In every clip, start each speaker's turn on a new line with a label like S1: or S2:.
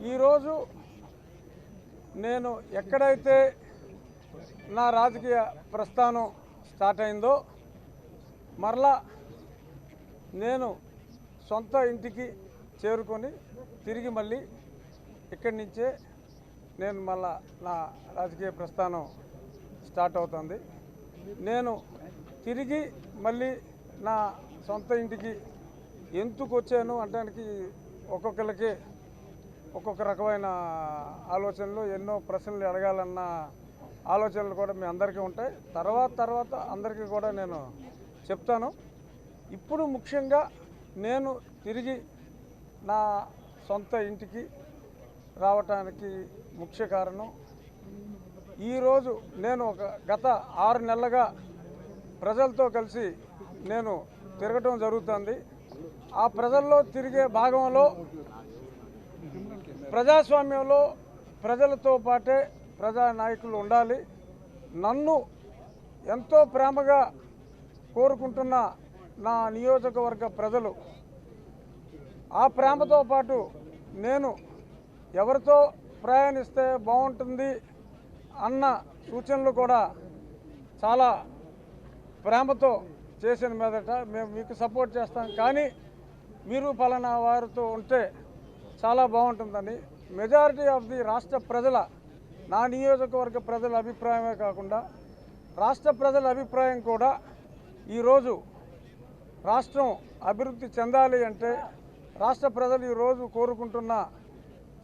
S1: ఈరోజు నేను ఎక్కడైతే నా రాజకీయ ప్రస్థానం స్టార్ట్ అయిందో మరలా నేను సొంత ఇంటికి చేరుకొని తిరిగి మళ్ళీ ఇక్కడి నుంచే నేను మళ్ళా నా రాజకీయ ప్రస్థానం స్టార్ట్ అవుతుంది. నేను తిరిగి మళ్ళీ నా సొంత ఇంటికి ఎందుకు వచ్చాను అంటానికి ఒక్కొక్కరికి ఒక్కొక్క రకమైన ఆలోచనలు ఎన్నో ప్రశ్నలు అడగాలన్న ఆలోచనలు కూడా మీ అందరికీ ఉంటాయి. తర్వాత తర్వాత అందరికీ కూడా నేను చెప్తాను. ఇప్పుడు ముఖ్యంగా నేను తిరిగి నా సొంత ఇంటికి రావటానికి ముఖ్య కారణం ఈరోజు నేను ఒక గత ఆరు నెలలుగా ప్రజలతో కలిసి నేను తిరగటం జరుగుతుంది. ఆ ప్రజల్లో తిరిగే భాగంలో ప్రజాస్వామ్యంలో ప్రజలతో పాటే ప్రజా నాయకులు ఉండాలి. నన్ను ఎంతో ప్రేమగా కోరుకుంటున్న నా నియోజకవర్గ ప్రజలు ఆ ప్రేమతో పాటు నేను ఎవరితో ప్రయాణిస్తే బాగుంటుంది అన్న సూచనలు కూడా చాలా ప్రేమతో చేసిన మీదట మేము మీకు సపోర్ట్ చేస్తాం. కానీ మీరు పలానా వారితో ఉంటే చాలా బాగుంటుందని మెజారిటీ ఆఫ్ ది రాష్ట్ర ప్రజల నా నియోజకవర్గ ప్రజల అభిప్రాయమే కాకుండా రాష్ట్ర ప్రజల అభిప్రాయం కూడా ఈరోజు రాష్ట్రం అభివృద్ధి చెందాలి అంటే రాష్ట్ర ప్రజలు ఈరోజు కోరుకుంటున్న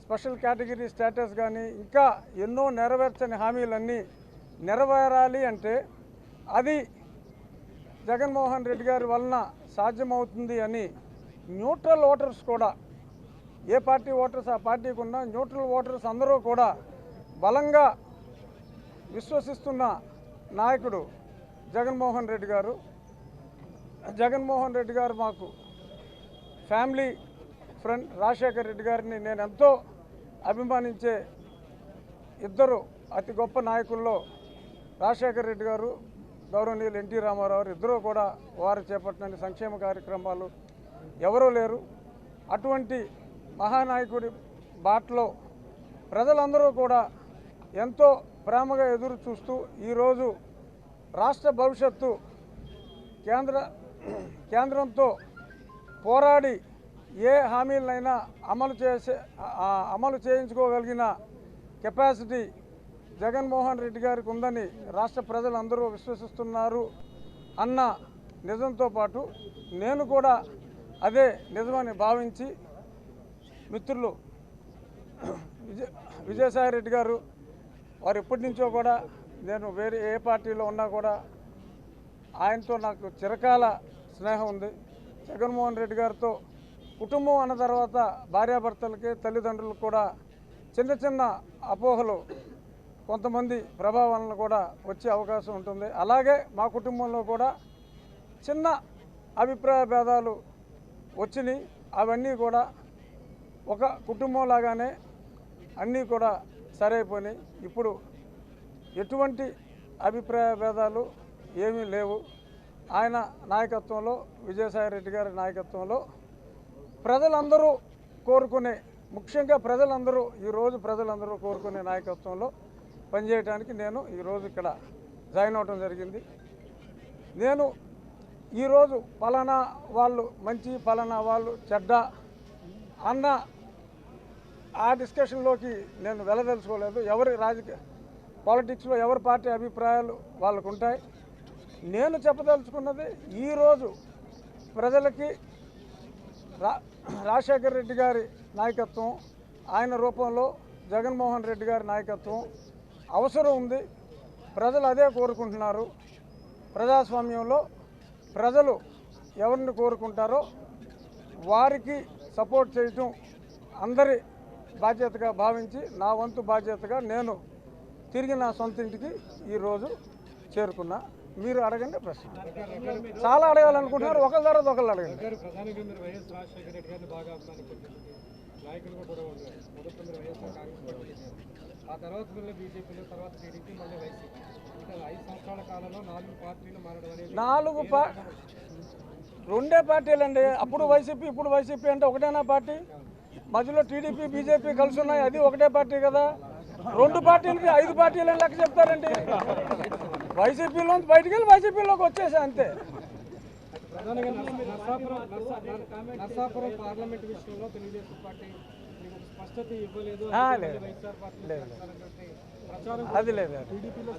S1: స్పెషల్ కేటగిరీ స్టేటస్ కానీ ఇంకా ఎన్నో నెరవేర్చని హామీలన్నీ నెరవేరాలి అంటే అది జగన్మోహన్ రెడ్డి గారి వలన సాధ్యమవుతుంది అని న్యూట్రల్ ఓటర్స్ కూడా ఏ పార్టీ ఓటర్స్ ఆ పార్టీకి ఉన్న న్యూట్రల్ ఓటర్స్ అందరూ కూడా బలంగా విశ్వసిస్తున్న నాయకుడు జగన్మోహన్ రెడ్డి గారు. జగన్మోహన్ రెడ్డి గారు మాకు ఫ్యామిలీ ఫ్రెండ్ రాజశేఖర్ రెడ్డి గారిని నేను ఎంతో అభిమానించే ఇద్దరు అతి గొప్ప నాయకుల్లో రాజశేఖర్ రెడ్డి గారు గౌరవనీయులు ఎన్టీ రామారావు ఇద్దరూ కూడా వారు చేపట్టిన సంక్షేమ కార్యక్రమాలు ఎవరూ లేరు. అటువంటి మహానాయకుడి బాటలో ప్రజలందరూ కూడా ఎంతో ప్రేమగా ఎదురు చూస్తూ ఈరోజు రాష్ట్ర భవిష్యత్తు కేంద్ర కేంద్రంతో పోరాడి ఏ హామీలైనా అమలు చేసే అమలు చేయించుకోగలిగిన కెపాసిటీ జగన్మోహన్ రెడ్డి గారికి ఉందని రాష్ట్ర ప్రజలందరూ విశ్వసిస్తున్నారు అన్న నిజంతో పాటు నేను కూడా అదే నిజమని భావించి మిత్రులు విజయ విజయసాయి రెడ్డి గారు వారు ఎప్పటి నుంచో కూడా నేను వేరే ఏ పార్టీలో ఉన్నా కూడా ఆయనతో నాకు చిరకాల స్నేహం ఉంది. జగన్మోహన్ రెడ్డి గారితో కుటుంబం అన్న తర్వాత భార్యాభర్తలకి తల్లిదండ్రులకు కూడా చిన్న చిన్న అపోహలు కొంతమంది ప్రభావాలను కూడా వచ్చే అవకాశం ఉంటుంది. అలాగే మా కుటుంబంలో కూడా చిన్న అభిప్రాయ భేదాలు వచ్చినాయి. అవన్నీ కూడా ఒక కుటుంబం లాగానే అన్నీ కూడా సరైపోయినాయి. ఇప్పుడు ఎటువంటి అభిప్రాయ భేదాలు ఏమీ లేవు. ఆయన నాయకత్వంలో విజయసాయి రెడ్డి గారి నాయకత్వంలో ప్రజలందరూ కోరుకునే ముఖ్యంగా ప్రజలందరూ ఈరోజు ప్రజలందరూ కోరుకునే నాయకత్వంలో పనిచేయడానికి నేను ఈరోజు ఇక్కడ జాయిన్ అవడం జరిగింది. నేను ఈరోజు పలానా వాళ్ళు మంచి పలానా వాళ్ళు చెడ్డ అన్న ఆ డిస్కషన్లోకి నేను వెళ్ళదలుచుకోలేదు. ఎవరి రాజకీయ పాలిటిక్స్లో ఎవరి పార్టీ అభిప్రాయాలు వాళ్ళకు ఉంటాయి నేను చెప్పదలుచుకున్నది ఈరోజు ప్రజలకి రా రాజశేఖర రెడ్డి గారి నాయకత్వం ఆయన రూపంలో జగన్మోహన్ రెడ్డి గారి నాయకత్వం అవసరం ఉంది. ప్రజలు అదే కోరుకుంటున్నారు. ప్రజాస్వామ్యంలో ప్రజలు ఎవరిని కోరుకుంటారో వారికి సపోర్ట్ చేయటం అందరి బాధ్యతగా భావించి నా వంతు బాధ్యతగా నేను తిరిగి నా సొంత ఇంటికి ఈరోజు చేరుకున్నా. మీరు అడగండి ప్రశ్న చాలా అడగాలనుకుంటున్నారు ఒకరి తర్వాత ఒకళ్ళు అడగండి.
S2: ఆ తర్వాత బీజేపీలో తర్వాత టీడీపీ మళ్ళీ వైసీపీ. ఐదు సంవత్సరాల కాలంలో నాలుగు పార్టీలు మారడం అనేది
S1: నాలుగు పా రెండే పార్టీలు అండి అప్పుడు వైసీపీ ఇప్పుడు వైసీపీ అంటే ఒకటేనా పార్టీ? మధ్యలో టీడీపీ బీజేపీ కలిసి ఉన్నాయి అది ఒకటే పార్టీ కదా. రెండు పార్టీలకి ఐదు పార్టీలు లెక్క చెప్తారండి? వైసీపీలోంచి బయటికి వెళ్ళి వైసీపీలోకి వచ్చేసా అంతే.
S2: నర్సాపురం పార్లమెంట్ విషయంలో తెలుగుదేశం పార్టీ స్పష్టత ఇవ్వలేదు.
S1: అది లేదు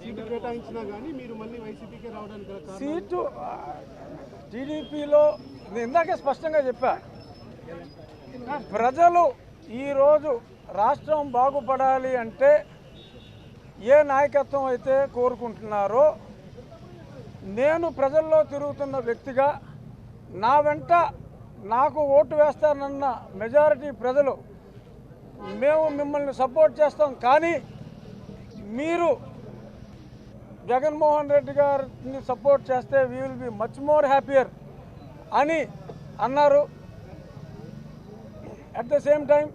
S3: సీటు కేటాయించినా కానీ మీరు మళ్ళీ వైసీపీకి రావడానికి గల కారణం
S1: సీటు టీడీపీలో నేను ఇందాకే స్పష్టంగా చెప్పా. ప్రజలు ఈరోజు రాష్ట్రం బాగుపడాలి అంటే ఏ నాయకత్వం అయితే కోరుకుంటున్నారో నేను ప్రజల్లో తిరుగుతున్న వ్యక్తిగా నా వెంట నాకు ఓటు వేస్తానన్న మెజారిటీ ప్రజలు మేము మిమ్మల్ని సపోర్ట్ చేస్తాం. కానీ మీరు జగన్మోహన్ రెడ్డి గారిని సపోర్ట్ చేస్తే we will be much more happier అని అన్నారు. అట్ ద సేమ్ టైం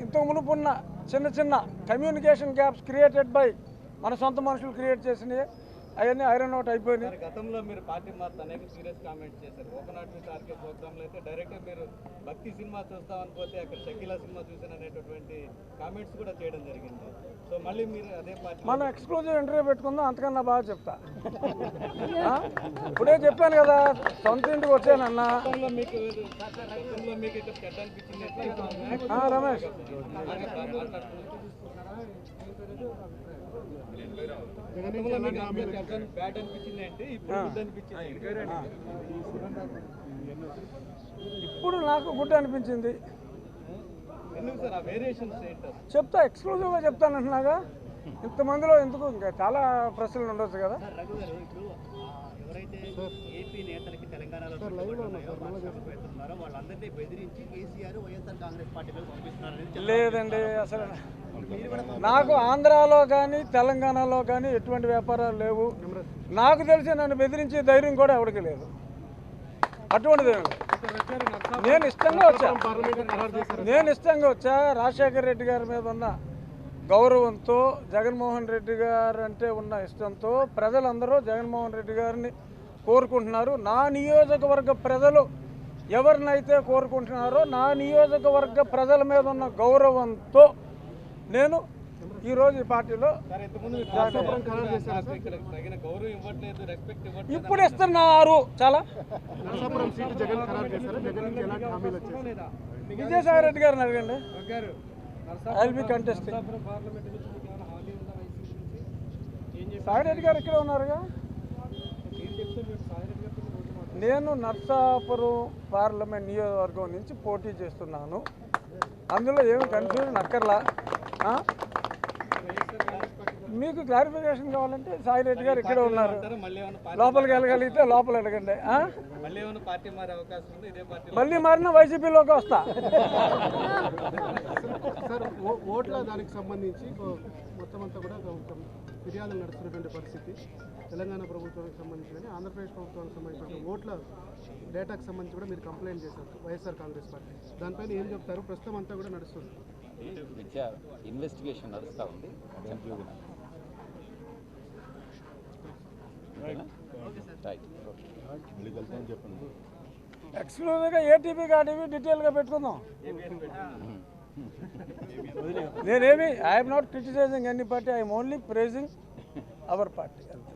S1: ఇంతకు మునుపున్న చిన్న చిన్న కమ్యూనికేషన్ గ్యాప్స్ క్రియేటెడ్ బై మన సొంత మనుషులు క్రియేట్ చేసినవి అవన్నీ ఐరన్ అవుట్ అయిపోయినాయి.
S4: గతంలో మీరు పార్టీ మారుతూ అనేక సీరియస్ కామెంట్స్ చేశారు. ఒకనాటి నుంచి ఆర్కే ప్రోగ్రాంలో అయితే డైరెక్ట్గా మీరు భక్తి సినిమా చూస్తామని పోతే అక్కడ షకీలా సినిమా చూసాను అనేటటువంటి కామెంట్స్ కూడా చేయడం జరిగింది. సో మళ్ళీ మీరు అదే పార్టీ
S1: మనం ఎక్స్క్లూజివ్ ఇంటర్వ్యూ పెట్టుకుందాం అంతకన్నా బాగా చెప్తా? ఇప్పుడే చెప్పాను కదా సొంత ఇంటికి వచ్చానన్నా.
S4: మీకు మీకు చెడ్డ అనిపించింది
S1: రమేష్.
S4: అనిపించింది అంటే ఇప్పుడు అనిపించింది
S1: ఇప్పుడు నాకు గుడ్ అనిపించింది. చెప్తా ఎక్స్క్లూజివ్గా చెప్తాను ఇంతమందిలో ఎందుకు? ఇంకా చాలా ప్రశ్నలు ఉండొచ్చు కదా.
S5: ఎవరైతే ఏపీ నేతలకి తెలంగాణలో పెడుతున్నారో వాళ్ళందరినీ బెదిరించి కేసీఆర్ వైఎస్ఆర్ కాంగ్రెస్ పంపిస్తున్నారు
S1: లేదండి అసలు నాకు ఆంధ్రాలో కానీ తెలంగాణలో కానీ ఎటువంటి వ్యాపారాలు లేవు. నాకు తెలిసి నన్ను బెదిరించే ధైర్యం కూడా ఎవరికి లేదు. అటువంటిది. నేను ఇష్టంగా వచ్చా. నేను ఇష్టంగా వచ్చా. రాజశేఖర రెడ్డి గారి మీద ఉన్న గౌరవంతో జగన్మోహన్ రెడ్డి గారు అంటే ఉన్న ఇష్టంతో ప్రజలందరూ జగన్మోహన్ రెడ్డి గారిని కోరుకుంటున్నారు. నా నియోజకవర్గ ప్రజలు ఎవరినైతే కోరుకుంటున్నారో నా నియోజకవర్గ ప్రజల మీద ఉన్న గౌరవంతో నేను ఈరోజు ఈ పార్టీలో
S4: సార్ ఇంతకుముందు మీరు రాష్ట్రపురం ఖరారు చేశారు. ఇక్కడ తగిన గౌరవం ఇవ్వట్లేదు రెస్పెక్ట్ ఇవ్వట్లేదు
S1: ఇప్పుడు ఇస్తున్నారు. చాలా. విజయసాయి రెడ్డి గారిని అడగండి. I will be contesting
S2: Narsapuram parliament నుంచి మీకు ఏమైనా హామీ ఉందా వైసీపీ నుంచి? ఏం చెప్పి
S1: సాయి రెడ్డి గారు ఇక్కడే ఉన్నారుగా?
S2: సాయిరెడ్డి
S1: నేను నర్సాపురం పార్లమెంట్ నియోజకవర్గం నుంచి పోటీ చేస్తున్నాను. అందులో ఏమి కన్ఫ్యూజన్ అక్కర్లా? మీకు క్లారిఫికేషన్ కావాలంటే సాయి రెడ్డి గారు ఇక్కడే ఉన్నారు. లోపలికి వెళ్ళగలిగితే లోపల అడగండి ఆ?
S4: మళ్ళీ ఏమైనా పార్టీ మారే అవకాశం ఉంది? ఇదే పార్టీ
S1: మళ్ళీ మారిన వైసీపీలోకి వస్తా.
S3: ఓట్ల దానికి సంబంధించి మొత్తం అంతా కూడా కొంచెం ఫిర్యాదులు నడుస్తున్నటువంటి పరిస్థితి. తెలంగాణ ప్రభుత్వానికి సంబంధించి కానీ ఆంధ్రప్రదేశ్ ప్రభుత్వానికి సంబంధించిన ఓట్ల డేటాకు సంబంధించి కూడా మీరు కంప్లైంట్ చేశారు వైఎస్ఆర్ కాంగ్రెస్ పార్టీ. దానిపైన ఏం చెప్తారు? ప్రస్తుతం అంతా కూడా నడుస్తుంది.
S6: ఇన్వెస్టిగేషన్ నడుస్తూ ఉంది
S1: ఎక్స్క్లూజివ్గా ఏటీపీ కాటీవీ డీటెయిల్గా పెట్టుకుందాం. నేనేమి I'm not criticising any party I'm only praising our party అంతే